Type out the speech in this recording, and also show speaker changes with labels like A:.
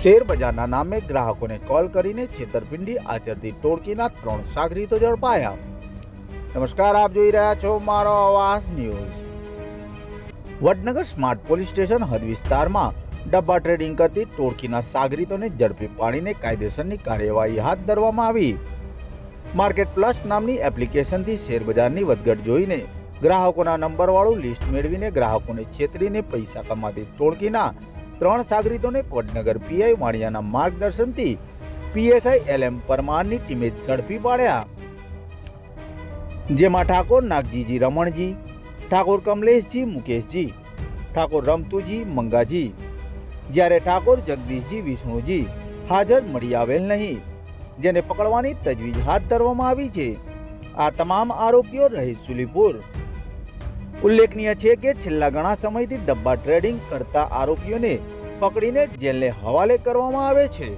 A: Share બજારના નામે ગ્રાહકોને કોલ કરીને છેતરપિંડી આચરતી ટોળકીના ત્રણ સાગરીતો ઝડપાયા. નમસ્કાર, આપ જોઈ રહ્યા છો મારો Aavas news. Vadnagar smart police station હદ વિસ્તારમાં ડબ્બા ટ્રેડિંગ કરતી ટોળકીના સાગરીતોને ઝડપી પાડીને કાયદેસરની કાર્યવાહી હાથ ધરવામાં આવી. માર્કેટ પ્લસ નામની એપ્લિકેશનથી શેરબજારની વધઘટ જોઈને ગ્રાહકોના નંબરવાળું લિસ્ટ મેળવીને ગ્રાહકોને છેતરીને પૈસા કમાતી ટોળકીના ત્રણ સાગરીતોને વડનગર પીઆઈ વાણિયાના માર્ગદર્શનથી પીએસઆઈ એલ એમ પરમારની ટીમે ઝડપી પાડ્યા. જેમાં ઠાકોર નાગજીજી રમણજી, ઠાકોર કમલેશજી મુકેશજી, ઠાકોર રમતુજી મંગાજી, જ્યારે ઠાકોર જગદીશજી વિષ્ણુજી હાજર મળી આવેલ નહીં, જેને પકડવાની તજવીજ હાથ ધરવામાં આવી છે. આ તમામ આરોપીઓ રહીશ સુલીપુર. ઉલ્લેખનીય છે કે છેલ્લા ઘણા સમયથી ડબ્બા ટ્રેડિંગ કરતા આરોપીઓને પકડીને જેલને હવાલે કરવામાં આવે છે.